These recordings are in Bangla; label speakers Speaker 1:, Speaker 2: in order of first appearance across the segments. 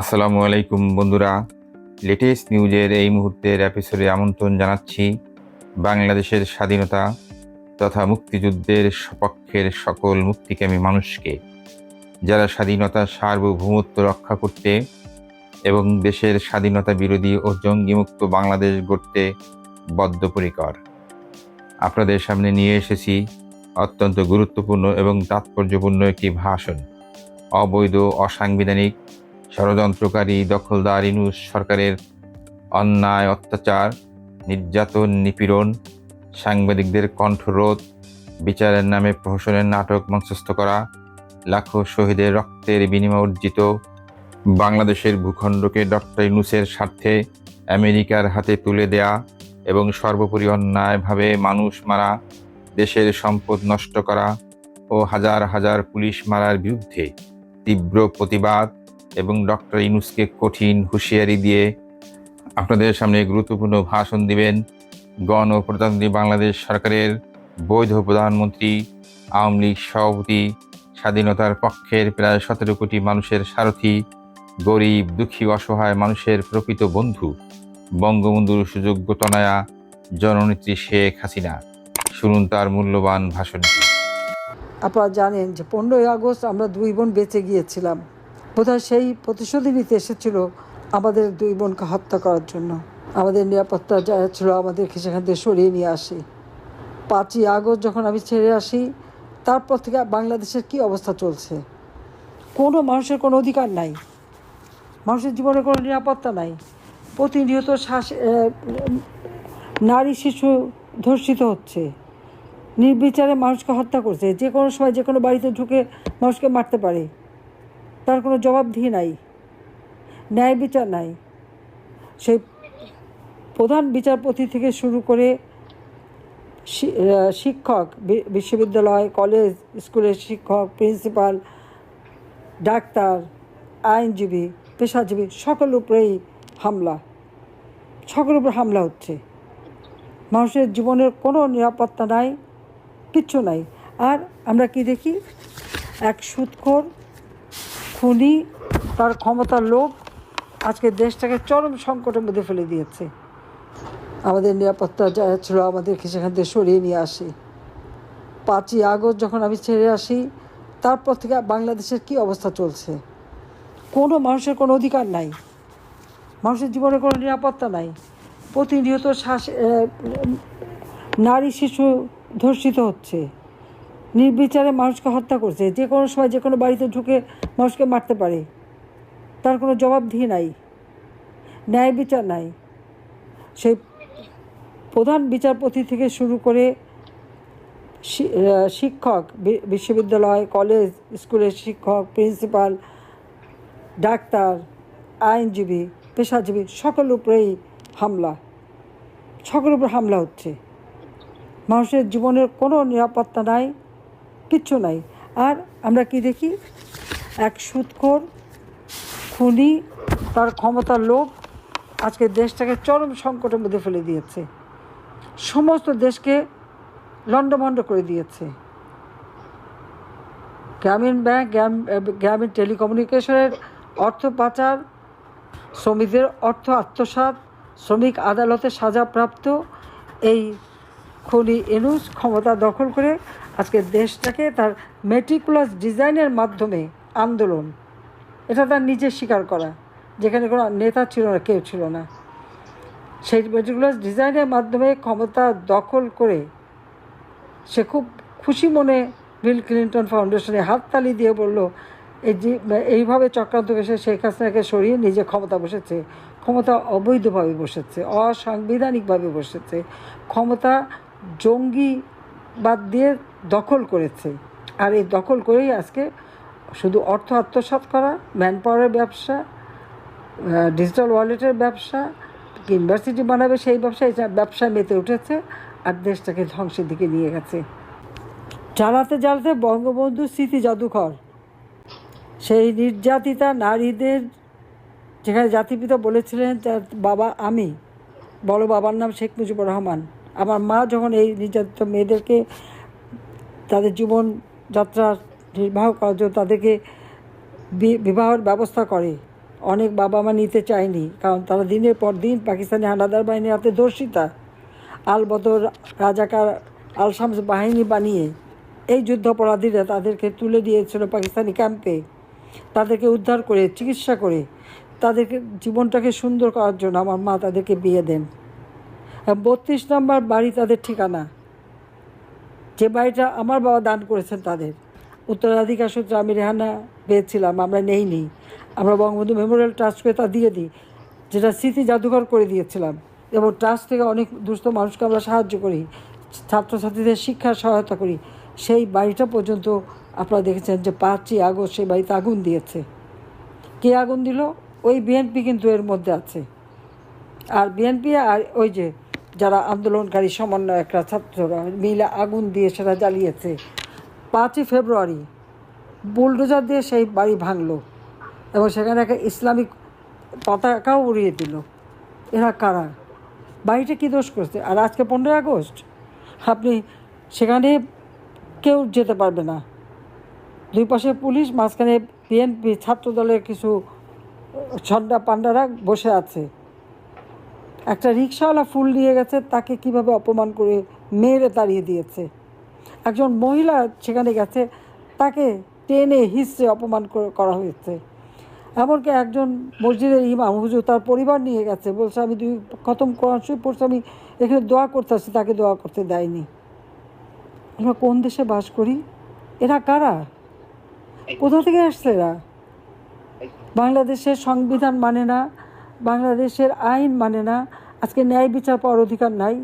Speaker 1: আসসালামু আলাইকুম বন্ধুরা। লেটেস্ট নিউজের এই মুহূর্তের এপিসোডে আমন্ত্রণ জানাচ্ছি বাংলাদেশের স্বাধীনতা তথা মুক্তিযুদ্ধের সপক্ষের সকল মুক্তিকামী মানুষকে। যারা স্বাধীনতা সার্বভৌমত্ব রক্ষা করতে এবং দেশের স্বাধীনতা বিরোধী ও জঙ্গিমুক্ত বাংলাদেশ গড়তে বদ্ধপরিকর। আপনাদের সামনে নিয়ে এসেছি অত্যন্ত গুরুত্বপূর্ণ এবং তাৎপর্যপূর্ণ একটি ভাষণ। অবৈধ, অসাংবিধানিক ষড়যন্ত্রকারী দখলদার ইনুস সরকারের অন্যায় অত্যাচার, নির্যাতন, নিপীড়ন, সাংবাদিকদের কণ্ঠরোধ, বিচারের নামে প্রহসনের নাটক মঞ্চস্থ করা, লাখো শহীদের রক্তের বিনিময় অর্জিত বাংলাদেশের ভূখণ্ডকে ডক্টর ইনুসের স্বার্থে আমেরিকার হাতে তুলে দেয়া এবং সর্বোপরি অন্যায়ভাবে মানুষ মারা, দেশের সম্পদ নষ্ট করা ও হাজার হাজার পুলিশ মারার বিরুদ্ধে তীব্র প্রতিবাদ এবং ডক্টর ইনুসকে কঠিন হুঁশিয়ারি দিয়ে আপনাদের সামনে গুরুত্বপূর্ণ ভাষণ দিবেন গণপ্রজাতন্ত্রী বাংলাদেশ সরকারের বৈধ প্রধানমন্ত্রী, আওয়ামী লীগ সভাপতি, স্বাধীনতার পক্ষের প্রায় সতেরো কোটি মানুষের সারথি, গরিব, দুঃখী, অসহায় মানুষের প্রকৃত বন্ধু, বঙ্গবন্ধুর সুযোগ্য তনয়া, জননেত্রী শেখ হাসিনা। শুনুন তার মূল্যবান ভাষণটি।
Speaker 2: আপনারা জানেন যে পনেরোই আগস্ট আমরা দুই বোন বেঁচে গিয়েছিলাম। বোধহয় সেই প্রতিশোধই নিতে এসেছিল আমাদের দুই বোনকে হত্যা করার জন্য। আমাদের নিরাপত্তা যা ছিল আমাদেরকে সেখান থেকে সরিয়ে নিয়ে আসে। পাঁচই আগস্ট যখন আমি ছেড়ে আসি, তারপর থেকে বাংলাদেশের কি অবস্থা চলছে? কোনো মানুষের কোনো অধিকার নাই। মানুষের জীবনে কোনো নিরাপত্তা নাই। প্রতিনিয়ত শ্বাস নারী শিশু ধর্ষিত হচ্ছে। নির্বিচারে মানুষকে হত্যা করছে। যে কোনো সময় যে কোনো বাড়িতে ঢুকে মানুষকে মারতে পারে। তার কোনো জবাবদিহি নাই, ন্যায় বিচার নাই। সেই প্রধান বিচারপতি থেকে শুরু করে শিক্ষক বিশ্ববিদ্যালয়, কলেজ, স্কুলের শিক্ষক, প্রিন্সিপাল, ডাক্তার, আইনজীবী, পেশাজীবী সকলের উপরেই হামলা। সকলের উপর হামলা হচ্ছে। মানুষের জীবনের কোনো নিরাপত্তা নাই, কিচ্ছু নাই। আর আমরা কি দেখি? এক সুৎখোর খুনি, তার ক্ষমতার লোক আজকে দেশটাকে চরম সংকটের মধ্যে ফেলে দিয়েছে। আমাদের নিরাপত্তা যা ছিল আমাদেরকে সেখান থেকে সরিয়ে নিয়ে আসে। পাঁচই আগস্ট যখন আমি ছেড়ে আসি, তারপর থেকে বাংলাদেশের কি অবস্থা চলছে? কোনো মানুষের কোনো অধিকার নাই। মানুষের জীবনে কোনো নিরাপত্তা নাই। প্রতিনিয়ত শ্বাস নারী শিশু ধর্ষিত হচ্ছে। নির্বিচারে মানুষকে হত্যা করছে, যে কোনো সময় যে কোনো বাড়িতে ঢুকে মানুষকে মারতে পারে। তার কোনো জবাবদিহি নাই, ন্যায় বিচার নাই। সেই প্রধান বিচারপতি থেকে শুরু করে শিক্ষক বিশ্ববিদ্যালয়, কলেজ, স্কুলের শিক্ষক, প্রিন্সিপাল, ডাক্তার, আইনজীবী, পেশাজীবী সকলের উপরেই হামলা। সকলের উপর হামলা হচ্ছে। মানুষের জীবনের কোনো নিরাপত্তা নাই। কিচ্ছু নাই। আর আমরা কি দেখি? এক সুৎখোর খুনি, তার ক্ষমতার লোক আজকে দেশটাকে চরম সংকটের মধ্যে ফেলে দিয়েছে। সমস্ত দেশকে লণ্ডভণ্ড করে দিয়েছে। গ্রামীণ ব্যাংক, গ্রাম- গ্রামীণ টেলিকমিউনিকেশনের অর্থ পাচার, শ্রমিকদের অর্থ আত্মসাৎ, শ্রমিক আদালতে সাজাপ্রাপ্ত, এই খনি এনুস ক্ষমতা দখল করে আজকে দেশটাকে তার মেটিকুলাস ডিজাইনের মাধ্যমে আন্দোলন, এটা তার নিজে স্বীকার করা, যেখানে কোনো নেতা ছিল না, কেউ ছিল না। সেই মেটিকুলাস ডিজাইনের মাধ্যমে ক্ষমতা দখল করে সে খুব খুশি মনে বিল ক্লিন্টন ফাউন্ডেশনে হাততালি দিয়ে বলল, এই যে, এইভাবে চক্রান্ত এসে শেখ হাসিনাকে সরিয়ে নিজে ক্ষমতা বসেছে, ক্ষমতা অবৈধভাবে বসেছে, অসাংবিধানিকভাবে বসেছে, ক্ষমতা জঙ্গিবাদ দিয়ে দখল করেছে। আর এই দখল করেই আজকে শুধু অর্থ আত্মসাৎ করা ম্যান পাওয়ারের ব্যবসা ডিজিটাল ওয়ালেটের ব্যবসা ইউনিভার্সিটি বানাবে সেই ব্যবসা, এই ব্যবসায় মেতে উঠেছে আর দেশটাকে ধ্বংসের দিকে নিয়ে গেছে। জ্বালাতে জ্বালাতে বঙ্গবন্ধু স্মৃতি জাদুঘর। সেই নির্যাতিতা নারীদের, যেখানে জাতিপিতা বলেছিলেন তার বাবা, আমি। বড় বাবার নাম শেখ মুজিবুর রহমান। আমার মা যখন এই নির্যাতিত মেয়েদেরকে তাদের জীবন যাত্রা নির্বাহ করার জন্য তাদেরকে বিবাহের ব্যবস্থা করে, অনেক বাবা মা নিতে চায়নি, কারণ তারা দিনের পর দিন পাকিস্তানি হানাদার বাহিনীর হাতে দর্শিতা আল বদর রাজাকার আল শামস বাহিনী বানিয়ে এই যুদ্ধাপরাধীরা তাদেরকে তুলে দিয়েছিল পাকিস্তানি ক্যাম্পে তাদেরকে উদ্ধার করে, চিকিৎসা করে, তাদেরকে জীবনটাকে সুন্দর করার জন্য আমার মা তাদেরকে বিয়ে দেন। বত্রিশ নম্বর বাড়ি তাদের ঠিকানা। যে বাড়িটা আমার বাবা দান করেছেন তাদের। উত্তরাধিকার সূত্রে আমি রেহানা পেয়েছিলাম, আমরা নেইনি। আমরা বঙ্গবন্ধু মেমোরিয়াল ট্রাস্ট করে তা দিয়ে দিই, যেটা স্মৃতি জাদুঘর করে দিয়েছিলাম। এবং ট্রাস্ট থেকে অনেক দুস্থ মানুষকে আমরা সাহায্য করি, ছাত্রছাত্রীদের শিক্ষার সহায়তা করি। সেই বাড়িটা পর্যন্ত আপনারা দেখেছেন যে পাঁচই আগস্ট সেই বাড়িতে আগুন দিয়েছে। কে আগুন দিল? ওই বিএনপি কিন্তু এর মধ্যে আছে। আর বিএনপি আর ওই যে যারা আন্দোলনকারী, সমন্বয়করা, ছাত্ররা মিলে আগুন দিয়ে সেটা জ্বালিয়েছে। পাঁচই ফেব্রুয়ারি বুলডোজার দিয়ে সেই বাড়ি ভাঙল এবং সেখানে একটা ইসলামিক পতাকাও উড়িয়ে দিল। এরা কারা? বাড়িটা কী দোষ করছে? আর আজকে পনেরোই আগস্ট? আপনি সেখানে কেউ যেতে পারবে না। দুই পাশে পুলিশ, মাঝখানে বিএনপি ছাত্র দলের কিছু ছন্ডা পান্ডারা বসে আছে। একটা রিক্সাওয়ালা ফুল নিয়ে গেছে তাকে কীভাবে অপমান করে মেরে তাড়িয়ে দিয়েছে। একজন মহিলা সেখানে গেছে তাকে টেনে হিসে অপমান করা হয়েছে। এমনকি একজন মসজিদের ইমাম হুজুর তার পরিবার নিয়ে গেছে বলছে আমি দুই খতম কোরআন শরীফ পড়ছি আমি এখানে দোয়া করতে আসছি তাকে দোয়া করতে দেয়নি। আমরা কোন দেশে বাস করি? এরা কারা? কোথা থেকে আসছে এরা? বাংলাদেশের সংবিধান মানে না বাংলাদেশের আইন মানে না, আজকে ন্যায় বিচার পাওয়ার অধিকার নাই।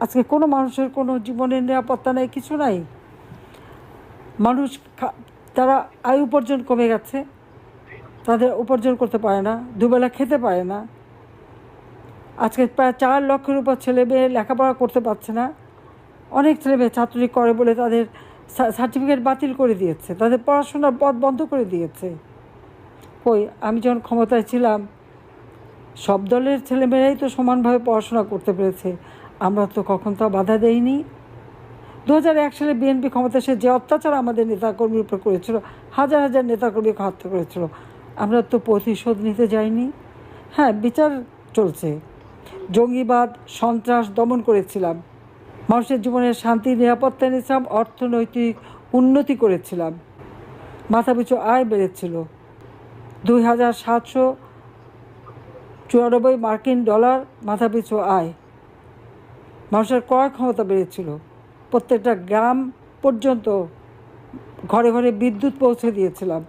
Speaker 2: আজকে কোনো মানুষের কোনো জীবনের নিরাপত্তা নাই, কিছু নাই। মানুষ তারা আয় উপার্জন কমে গেছে। তাদের উপার্জন করতে পারে না, দুবেলা খেতে পারে না। আজকে প্রায় চার লক্ষের উপর ছেলে মেয়ে লেখাপড়া করতে পারছে না। অনেক ছেলে মেয়ে ছাত্রী করে বলে তাদের সার্টিফিকেট বাতিল করে দিয়েছে। তাদের পড়াশোনার পথ বন্ধ করে দিয়েছে। কই, আমি যখন ক্ষমতায় ছিলাম সব দলের ছেলেমেয়েরাই তো সমানভাবে পড়াশোনা করতে পেরেছে। আমরা তো কখন তা বাধা দেইনি। দু হাজার এক সালে বিএনপি ক্ষমতা এসে যে অত্যাচার আমাদের নেতাকর্মীর উপর করেছিল, হাজার হাজার নেতাকর্মীকে হত্যা করেছিল, আমরা তো প্রতিশোধ নিতে যাইনি। হ্যাঁ বিচার চলছে। জঙ্গিবাদ, সন্ত্রাস দমন করেছিলাম। মানুষের জীবনের শান্তি, নিরাপত্তা এনেছিলাম অর্থনৈতিক উন্নতি করেছিলাম। মাথাপিছু আয় বেড়েছিল। দুই হাজার সাতশো চুরানব্বই মার্কিন ডলার মাথাপিছু আয়। মানুষের ক্রয় ক্ষমতা বেড়েছিল। প্রত্যেকটা গ্রাম পর্যন্ত ঘরে ঘরে বিদ্যুৎ পৌঁছে দিয়েছিলাম।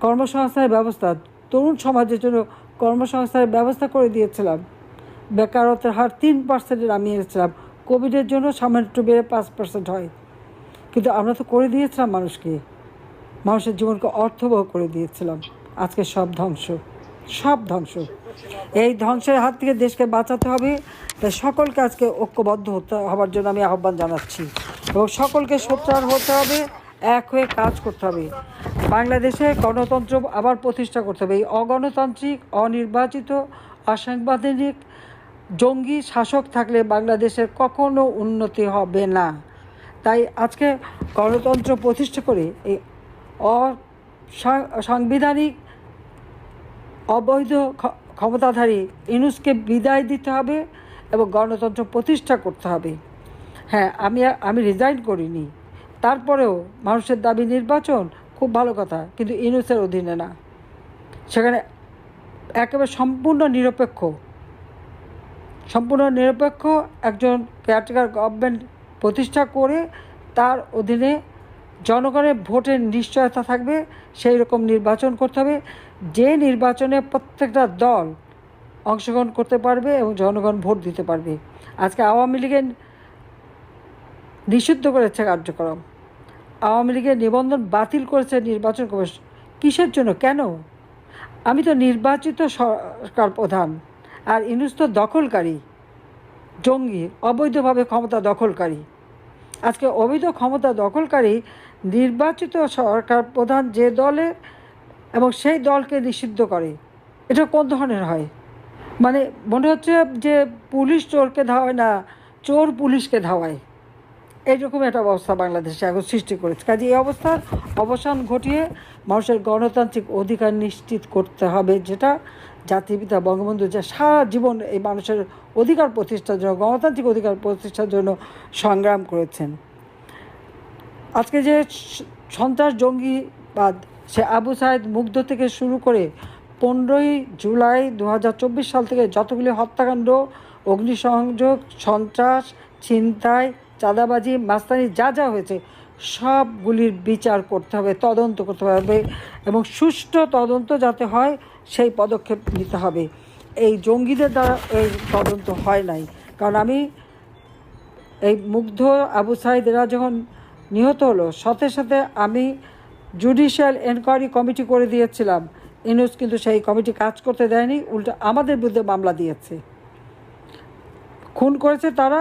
Speaker 2: কর্মসংস্থানের ব্যবস্থা, তরুণ সমাজের জন্য কর্মসংস্থানের ব্যবস্থা করে দিয়েছিলাম। বেকারত্বের হার তিন পার্সেন্টে নামিয়ে এনেছিলাম। কোভিডের জন্য সামান্য একটু বেড়ে পাঁচ পার্সেন্ট হয়। কিন্তু আমরা তো করে দিয়েছিলাম মানুষকে। মানুষের জীবনকে অর্থবহ করে দিয়েছিলাম। আজকে সব ধ্বংস। সব ধ্বংস। এই ধ্বংসের হাত থেকে দেশকে বাঁচাতে হবে। তাই সকলকে আজকে ঐক্যবদ্ধ হতে হবার জন্য আমি আহ্বান জানাচ্ছি এবং সকলকে সোচ্চার হতে হবে, এক হয়ে কাজ করতে হবে। বাংলাদেশে গণতন্ত্র আবার প্রতিষ্ঠা করতে হবে। এই অগণতান্ত্রিক, অনির্বাচিত অসাংবিধানিক জঙ্গি শাসক থাকলে বাংলাদেশের কখনো উন্নতি হবে না। তাই আজকে গণতন্ত্র প্রতিষ্ঠা করে এই অসাংবিধানিক অবৈধ ক্ষ- ক্ষমতাধারী ইনুসকে বিদায় দিতে হবে এবং গণতন্ত্র প্রতিষ্ঠা করতে হবে। হ্যাঁ আমি আমি রিজাইন করিনি। তারপরেও মানুষের দাবি নির্বাচন খুব ভালো কথা, কিন্তু ইনুসের অধীনে না। সেখানে একেবারে সম্পূর্ণ নিরপেক্ষ। সম্পূর্ণ নিরপেক্ষ একজন কেয়ারটেকার গভর্নমেন্ট প্রতিষ্ঠা করে তার অধীনে জনগণের ভোটের নিশ্চয়তা থাকবে, সেই রকম নির্বাচন করতে হবে। যে নির্বাচনে প্রত্যেকটা দল অংশগ্রহণ করতে পারবে এবং জনগণ ভোট দিতে পারবে। আজকে আওয়ামী লীগের নিষিদ্ধ করেছে কার্যক্রম। আওয়ামী লীগের নিবন্ধন বাতিল করেছে নির্বাচন কমিশন। কিসের জন্য? কেন? আমি তো নির্বাচিত সরকার প্রধান আর ইনুস দখলকারী, জঙ্গি, অবৈধভাবে ক্ষমতা দখলকারী। আজকে অবৈধ ক্ষমতা দখলকারী নির্বাচিত সরকার প্রধান যে দলের এবং সেই দলকে নিষিদ্ধ করে। এটা কোন ধরনের হয়? মানে মনে হচ্ছে যে পুলিশ চোরকে ধাওয়ায় না, চোর পুলিশকে ধাওয়ায়। এইরকম একটা অবস্থা বাংলাদেশে এখন সৃষ্টি করেছে। কাজে এই অবস্থার অবসান ঘটিয়ে মানুষের গণতান্ত্রিক অধিকার নিশ্চিত করতে হবে, যেটা জাতির পিতা বঙ্গবন্ধু যে সারা জীবন এই মানুষের অধিকার প্রতিষ্ঠার জন্য, গণতান্ত্রিক অধিকার প্রতিষ্ঠার জন্য সংগ্রাম করেছেন। আজকে যে সন্ত্রাস জঙ্গিবাদ সে আবু সাইদ মুগ্ধ থেকে শুরু করে পনেরোই জুলাই দু হাজার চব্বিশ সাল থেকে যতগুলি হত্যাকাণ্ড, অগ্নিসংযোগ, সন্ত্রাস, ছিনতাই, চাঁদাবাজি, মাস্তানি যা যা হয়েছে, সবগুলির বিচার করতে হবে, তদন্ত করতে হবে এবং সুষ্ঠু তদন্ত যাতে হয়, সেই পদক্ষেপ নিতে হবে। এই জঙ্গিদের দ্বারা এই তদন্ত হয় নাই। কারণ আমি এই মুগ্ধ আবু সাইদরা যখন নিহত হলো, সাথে সাথে আমি জুডিশিয়াল এনকোয়ারি কমিটি করে দিয়েছিলাম। ইনুস কিন্তু সেই কমিটি কাজ করতে দেয়নি, উল্টো আমাদের বিরুদ্ধে মামলা দিয়েছে। খুন করেছে তারা,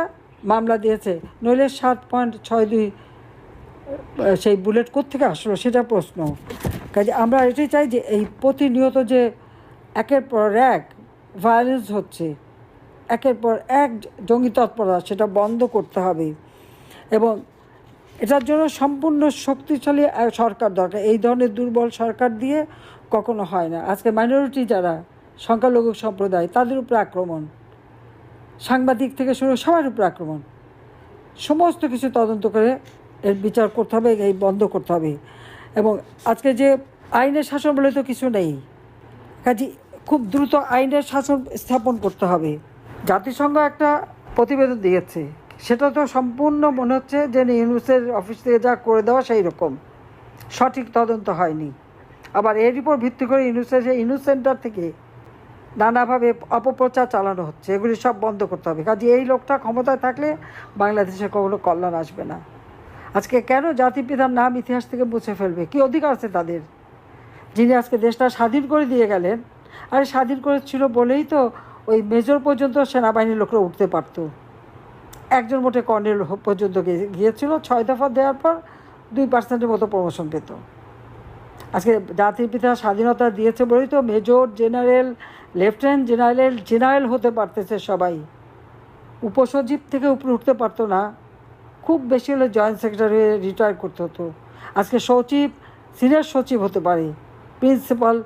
Speaker 2: মামলা দিয়েছে। নইলে সাত পয়েন্ট ছয় দুই সেই বুলেট কোত্থেকে আসলো সেটা প্রশ্ন। কাজে আমরা এটাই চাই যে এই প্রতিনিয়ত যে একের পর এক ভায়োলেন্স হচ্ছে, একের পর এক জঙ্গি তৎপরতা, সেটা বন্ধ করতে হবে। এবং এটার জন্য সম্পূর্ণ শক্তিশালী সরকার দরকার। এই ধরনের দুর্বল সরকার দিয়ে কখনো হয় না। আজকে মাইনরিটি যারা, সংখ্যালঘু সম্প্রদায়, তাদের উপরে আক্রমণ। সাংবাদিক থেকে শুরু সবার উপরে আক্রমণ। সমস্ত কিছু তদন্ত করে এর বিচার করতে হবে, এই বন্ধ করতে হবে। এবং আজকে যে আইনের শাসন বলে তো কিছু নেই। কাজে খুব দ্রুত আইনের শাসন স্থাপন করতে হবে। জাতিসংঘ একটা প্রতিবেদন দিয়েছে। সেটা তো সম্পূর্ণ মনে হচ্ছে যে ইউনুসের অফিস থেকে যা করে দেওয়া সেই রকম। সঠিক তদন্ত হয়নি। আবার এর উপর ভিত্তি করে ইউনুসের সেই ইউনুস সেন্টার থেকে নানাভাবে অপপ্রচার চালানো হচ্ছে, এগুলি সব বন্ধ করতে হবে। কাজে এই লোকটা ক্ষমতায় থাকলে বাংলাদেশে কখনো কল্যাণ আসবে না। আজকে কেন জাতিপিতার নাম ইতিহাস থেকে মুছে ফেলবে? কি অধিকার আছে তাদের? যিনি আজকে দেশটা স্বাধীন করে দিয়ে গেলেন, আর স্বাধীন করেছিল বলেই তো ওই মেজর পর্যন্ত সেনাবাহিনীর লোকরা উঠতে পারতো। একজন মোটে কর্নেল পর্যন্ত গিয়ে- গিয়েছিল। ছয় দফা দেওয়ার পর দুই পার্সেন্টের মতো প্রমোশন পেত। আজকে জাতির পিতা স্বাধীনতা দিয়েছে বলেই তো major general, lieutenant general general হতে পারতেছে সবাই। উপসচিব থেকে উপরে উঠতে পারতো না। খুব বেশি হলে জয়েন্ট সেক্রেটারি হয়ে রিটায়ার করতে হতো। আজকে সচিব সিনিয়র সচিব হতে পারে। প্রিন্সিপাল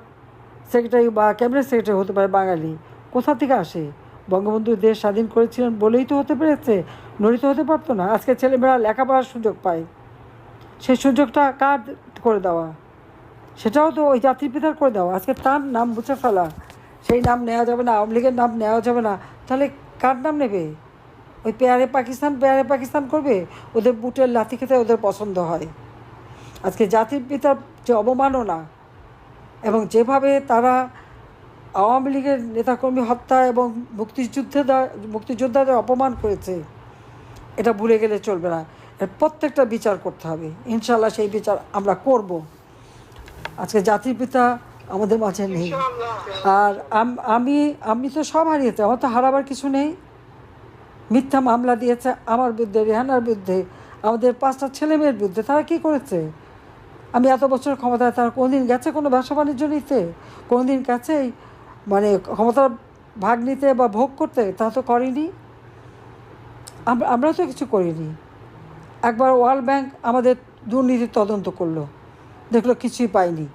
Speaker 2: সেক্রেটারি বা ক্যাবিনেট সেক্রেটারি হতে পারে বাঙালি। কোথা থেকে আসে? বঙ্গবন্ধু দেশ স্বাধীন করেছিলেন বলেই তো হতে পেরেছে। নড়িত হতে পারতো না। আজকে ছেলেমেয়েরা লেখাপড়ার সুযোগ পায়। সেই সুযোগটা কার করে দেওয়া? সেটাও তো ওই জাতির পিতার করে দেওয়া। আজকে তার নাম মুছে ফেলা। সেই নাম নেওয়া যাবে না, আওয়ামী লীগের নাম নেওয়া যাবে না। তাহলে কার নাম নেবে? ওই পেয়ারে পাকিস্তান পেয়ারে পাকিস্তান করবে? ওদের বুটের লাথি খেতে ওদের পছন্দ হয়। আজকে জাতির পিতার যে অবমাননা এবং যেভাবে তারা আওয়ামী লীগের নেতাকর্মী হত্যা এবং মুক্তিযুদ্ধে মুক্তিযোদ্ধাদের অপমান করেছে, এটা ভুলে গেলে চলবে না। এর প্রত্যেকটা বিচার করতে হবে। ইনশাল্লাহ সেই বিচার আমরা করব। আজকে জাতির পিতা আমাদের মাঝে নেই। আর আমি আমি তো সব হারিয়েছি, আমার তো হারাবার কিছু নেই। মিথ্যা মামলা দিয়েছে আমার বিরুদ্ধে, রেহানার বিরুদ্ধে, আমাদের পাঁচটা ছেলে মেয়ের বিরুদ্ধে। তারা কি করেছে? আমি এত বছর ক্ষমতায়, তারা কোনোদিন গেছে কোনো ব্যবসা বাণিজ্য নিতে? কোনোদিন গেছেই মানে ক্ষমতার ভাগ নিতে বা ভোগ করতে তা তো করেনি। আমরা তো কিছু করিনি। একবার ওয়ার্ল্ড ব্যাংক আমাদের দুর্নীতির তদন্ত করল। দেখল কিছুই পাইনি।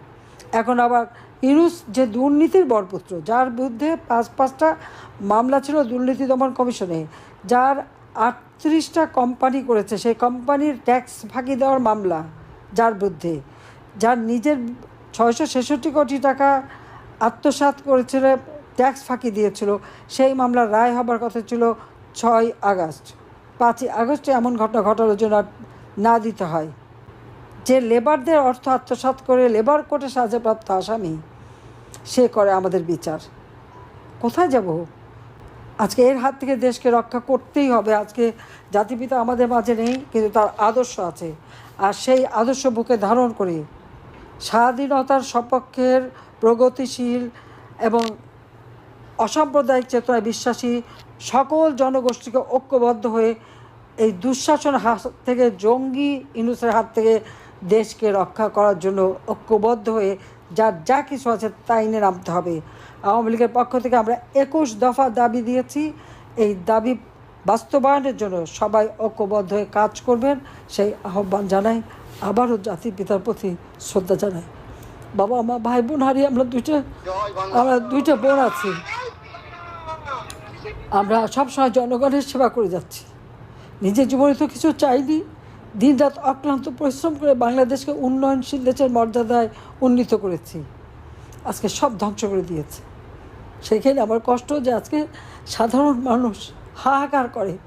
Speaker 2: এখন আবার ইউনুস যে দুর্নীতির বরপুত্র, যার বিরুদ্ধে পাঁচ, পাঁচটা মামলা ছিল দুর্নীতি দমন কমিশনে, যার আটত্রিশটা কোম্পানি করেছে, সেই কোম্পানির ট্যাক্স ফাঁকি দেওয়ার মামলা যার বিরুদ্ধে, যার নিজের ছয়শো ছেষট্টি কোটি টাকা আত্মসাৎ করেছিল, ট্যাক্স ফাঁকি দিয়েছিল। সেই মামলার রায় হবার কথা ছিল ছয় আগস্ট। পাঁচই আগস্টে এমন ঘটনা ঘটানোর জন্য না দিতে হয়। যে লেবারদের অর্থ আত্মসাৎ করে লেবার কোর্টে সাজাপ্রাপ্ত আসামি, সে করে আমাদের বিচার। কোথায় যাব? আজকে এর হাত থেকে দেশকে রক্ষা করতেই হবে। আজকে জাতিপিতা আমাদের মাঝে নেই, কিন্তু তার আদর্শ আছে। আর সেই আদর্শ বুকে ধারণ করে স্বাধীনতার সপক্ষের প্রগতিশীল এবং অসাম্প্রদায়িক চেতনায় বিশ্বাসী সকল জনগোষ্ঠীকে ঐক্যবদ্ধ হয়ে এই দুঃশাসন হাত থেকে, জঙ্গি ইনুসের হাত থেকে দেশকে রক্ষা করার জন্য ঐক্যবদ্ধ হয়ে যার যা কিছু আছে তাই নিয়ে নামতে হবে। আওয়ামী লীগের পক্ষ থেকে আমরা একুশ দফা দাবি দিয়েছি। এই দাবি বাস্তবায়নের জন্য সবাই ঐক্যবদ্ধ হয়ে কাজ করবেন, সেই আহ্বান জানাই। আবারও জাতির পিতার প্রতি শ্রদ্ধা জানাই। বাবা, আমার ভাই বোন হারিয়ে আমরা দুইটা আমরা দুইটা বোন আছি। আমরা সবসময় জনগণের সেবা করে যাচ্ছি। নিজের জীবনে তো কিছু চাইনি। দিনরাত অক্লান্ত পরিশ্রম করে বাংলাদেশকে উন্নয়নশীল দেশের মর্যাদায় উন্নীত করেছি। আজকে সব ধ্বংস করে দিয়েছে। সেখানে আমার কষ্ট যে আজকে সাধারণ মানুষ হাহাকার করে।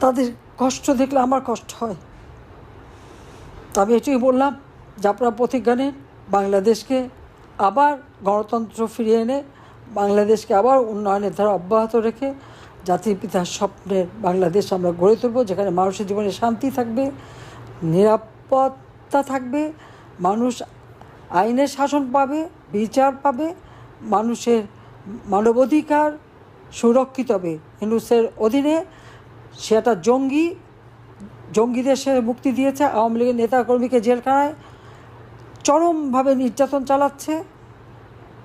Speaker 2: তাদের কষ্ট দেখলে আমার কষ্ট হয়। তবে এটাই বললাম যে আপনারা প্রতিজ্ঞা বাংলাদেশকে আবার গণতন্ত্র ফিরিয়ে এনে বাংলাদেশকে আবার উন্নয়নের ধারা অব্যাহত রেখে জাতির পিতার স্বপ্নের বাংলাদেশ আমরা গড়ে তুলব, যেখানে মানুষের জীবনে শান্তি থাকবে, নিরাপত্তা থাকবে, মানুষ আইনের শাসন পাবে, বিচার পাবে, মানুষের মানবাধিকার সুরক্ষিত হবে। হিন্দুসের অধীনে সেটা জঙ্গি, জঙ্গিদের সে মুক্তি দিয়েছে, আওয়ামী লীগের নেতাকর্মীকে জেলখানায় চরমভাবে নির্যাতন চালাচ্ছে।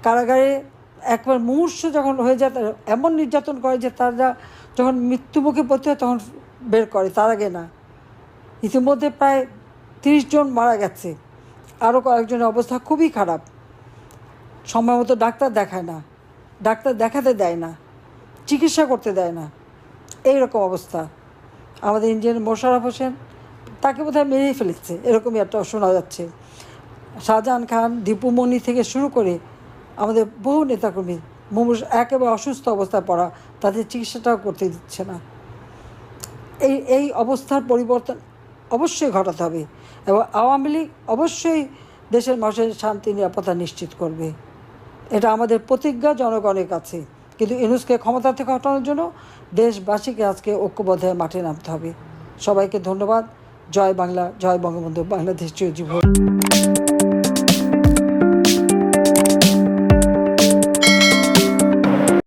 Speaker 2: কারাগারে একবার মুহূর্ষ যখন হয়ে যায়, তার এমন নির্যাতন করে যে তারা যখন মৃত্যুমুখে পড়তে হয় তখন বের করে, তার আগে না। ইতিমধ্যে প্রায় তিরিশ জন মারা গেছে। আরও কয়েকজনের অবস্থা খুবই খারাপ। সময় মতো ডাক্তার দেখায় না। ডাক্তার দেখাতে দেয় না। চিকিৎসা করতে দেয় না। এই রকম অবস্থা। আমাদের ইন্ডিয়ান মোশাররফ হোসেন তাকে বোধহয় মেরেই ফেলেছে। এরকমই একটা শোনা যাচ্ছে। শাহজাহান খান দীপুমণি থেকে শুরু করে আমাদের বহু নেতাকর্মী মুমূর্ষ একেবারে অসুস্থ অবস্থায় পড়া, তাদের চিকিৎসাটাও করতে দিচ্ছে না। এই এই অবস্থার পরিবর্তন অবশ্যই ঘটাতে হবে এবং আওয়ামী লীগ অবশ্যই দেশের মানুষের শান্তি, নিরাপত্তা নিশ্চিত করবে। এটা আমাদের প্রতিজ্ঞা, জনগণের কাছে। কিন্তু ইনুসকে ক্ষমতা থেকে হটানোর জন্য দেশবাসীকে আজকে ঐক্যবদ্ধ মাঠে নামতে হবে। সবাইকে ধন্যবাদ। জয় বাংলা, জয় বঙ্গবন্ধু, বাংলাদেশ চিরজীবন